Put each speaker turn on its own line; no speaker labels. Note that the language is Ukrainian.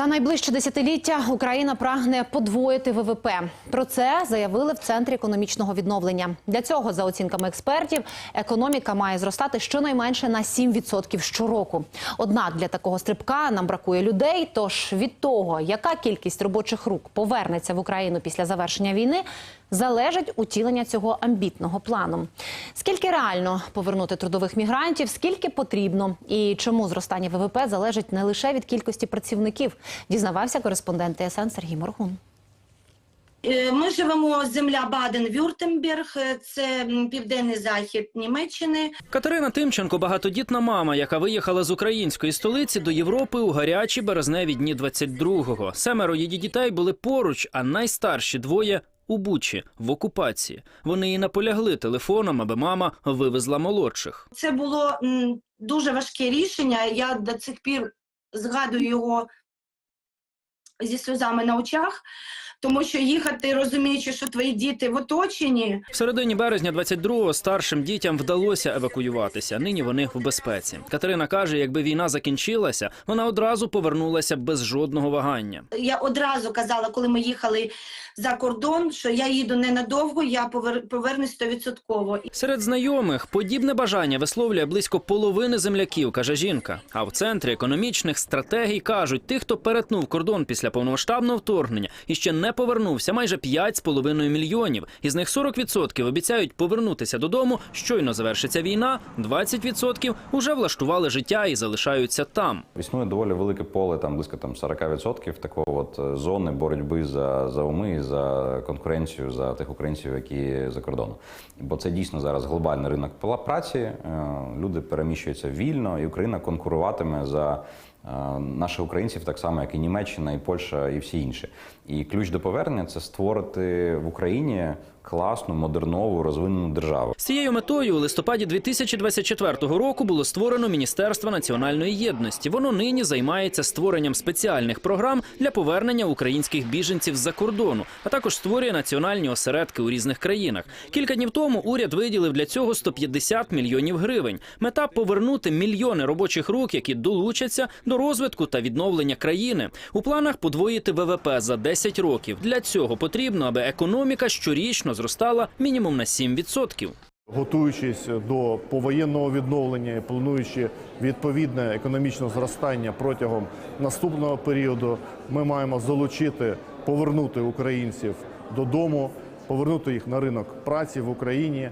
За найближче десятиліття Україна прагне подвоїти ВВП. Про це заявили в центрі економічного відновлення. Для цього, за оцінками експертів, економіка має зростати щонайменше на 7% щороку. Однак для такого стрибка нам бракує людей. Тож від того, яка кількість робочих рук повернеться в Україну після завершення війни, залежить утілення цього амбітного плану. Скільки реально повернути трудових мігрантів, скільки потрібно, і чому зростання ВВП залежить не лише від кількості працівників, дізнавався кореспондент ТСН Сергій Моргун.
Е, Ми живемо земля Баден-Вюртемберг, е, це південний захід Німеччини.
Катерина Тимченко багатодітна мама, яка виїхала з української столиці до Європи у гарячі березневі дні 22-го. Семеро її дітей були поруч, а найстарші двоє у Бучі в окупації. Вони і наполягли телефоном, аби мама вивезла молодших.
Це було дуже важке рішення. Я до цих пір згадую його зі сльозами на очах, тому що їхати, розуміючи, що твої діти в оточенні,
В середині березня 22-го старшим дітям вдалося евакуюватися. Нині вони в безпеці. Катерина каже, якби війна закінчилася, вона одразу повернулася без жодного вагання.
я одразу казала, коли ми їхали за кордон, що я їду ненадовго, я повер... повернусь стовідсотково.
Серед знайомих подібне бажання висловлює близько половини земляків, каже жінка. А в центрі економічних стратегій кажуть, тих, хто перетнув кордон після повномасштабного вторгнення ще не повернувся, майже 5,5 мільйонів. Із них 40% обіцяють повернутися додому. Щойно завершиться війна. 20% уже влаштували життя і залишаються там.
Існує доволі велике поле, там близько там 40% такого от е, зони боротьби за, за уми за конкуренцію за тих українців, які за кордоном. Бо це дійсно зараз глобальний ринок праці. е, Люди переміщуються вільно, і Україна конкуруватиме за наших українців так само, як і Німеччина, і Польща, і всі інші. І ключ до повернення це створити в Україні класну, модернову, розвинену державу.
З цією метою у листопаді 2024 року було створено Міністерство національної єдності. Воно нині займається створенням спеціальних програм для повернення українських біженців з-за кордону, а також створює національні осередки у різних країнах. Кілька днів тому уряд виділив для цього 150 мільйонів гривень. Мета повернути мільйони робочих рук, які долучаться до розвитку та відновлення країни. У планах подвоїти ВВП за 10 років. Для цього потрібно, аби економіка щорічно зростала мінімум на 7%.
Готуючись до повоєнного відновлення і плануючи відповідне економічне зростання протягом наступного періоду, ми маємо залучити, повернути українців додому, повернути їх на ринок праці в Україні